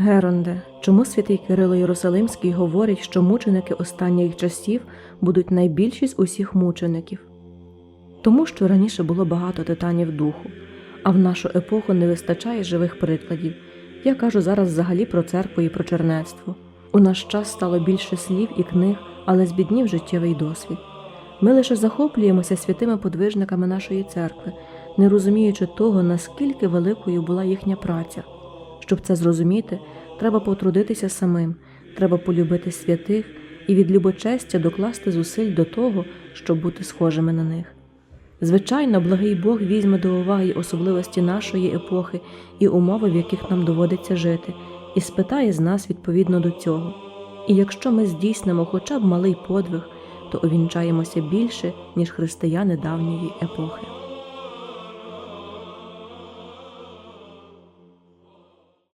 Геронде, чому святий Кирило Єрусалимський говорить, що мученики останніх часів будуть найбільші з усіх мучеників? Тому що раніше було багато титанів духу, а в нашу епоху не вистачає живих прикладів. Я кажу зараз взагалі про церкву і про чернецтво. У наш час стало більше слів і книг, але збіднів життєвий досвід. Ми лише захоплюємося святими подвижниками нашої церкви, не розуміючи того, наскільки великою була їхня праця. Щоб це зрозуміти, треба потрудитися самим, треба полюбити святих і від любочестя докласти зусиль до того, щоб бути схожими на них. Звичайно, благий Бог візьме до уваги особливості нашої епохи і умови, в яких нам доводиться жити, і спитає з нас відповідно до цього. І якщо ми здійснимо хоча б малий подвиг, то увінчаємося більше, ніж християни давньої епохи.